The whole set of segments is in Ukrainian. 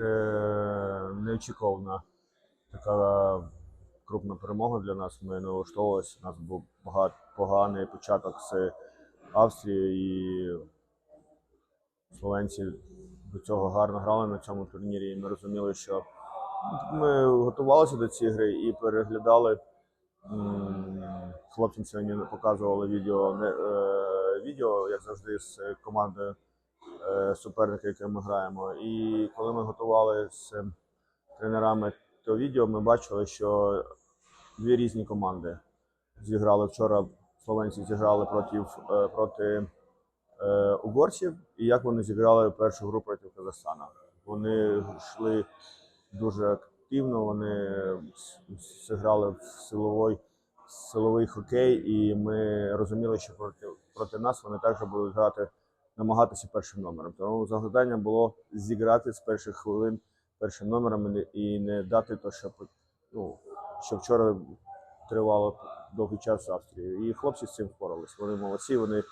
е, неочікувана така крупна перемога для нас. Ми не влаштовувалися. У нас був поганий початок з Австрією і словенці до цього гарно грали на цьому турнірі. І ми розуміли, що ми готувалися до цієї гри і переглядали. Хлопцям сьогодні показували відео, не, е, відео, як завжди, з командою суперника, яким ми граємо. І коли ми готували з тренерами то відео, ми бачили, що дві різні команди зіграли вчора. Словенці зіграли проти, е, проти е, угорців, і як вони зіграли першу гру проти Казахстана. Вони йшли дуже активно, вони зіграли в силовий, силовий хокей, і ми розуміли, що проти, проти нас вони також будуть грати, намагатися першим номером. Тому завдання було зіграти з перших хвилин першим номером і не- дати то, що, ну, що вчора тривало довгий час Австрії. І хлопці з цим впоралися. Вони молодці, вони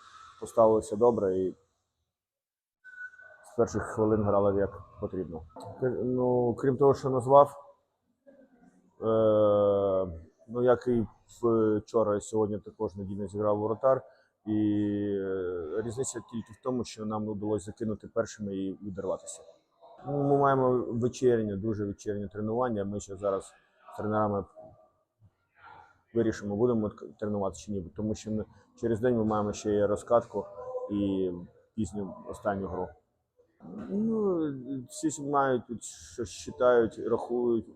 поставилися добре і з перших хвилин грали як потрібно. Ну, крім того, що назвав, е, ну як і вчора і сьогодні також надійно зіграв воротар. І е, різниця тільки в тому, що нам вдалося закинути першими і відірватися. Ми маємо вечірнє, дуже вечірнє тренування. Ми ще зараз з тренерами вирішимо, будемо тренуватися чи ні, тому що ми, через день ми маємо ще і розкатку і пізню останню гру. Ну, всі мають щось читають, рахують.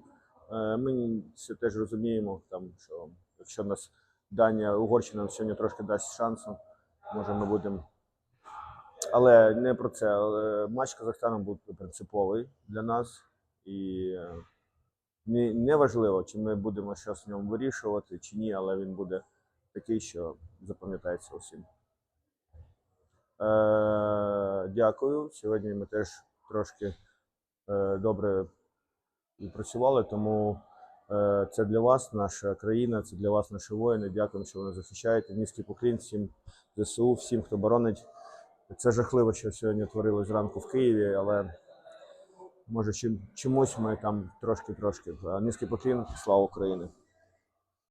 Е, Ми це теж розуміємо, там, що якщо нас Данія, Угорщина сьогодні трошки дасть шансу, може ми будемо. Але не про це. Матч з Казахстаном був принциповий для нас. І е, не, важливо, чи ми будемо щось в ньому вирішувати, чи ні, але він буде такий, що запам'ятається усім. Е, дякую. Сьогодні ми теж трошки е, добре відпрацювали, тому це для вас, наша країна, це для вас наші воїни. Дякуємо, що нас захищаєте. Низький поклін всім ЗСУ, всім, хто боронить. Це жахливо, що сьогодні творилось зранку в Києві, але може чим, чомусь ми там трошки-трошки. А Низький поклін, слава Україні!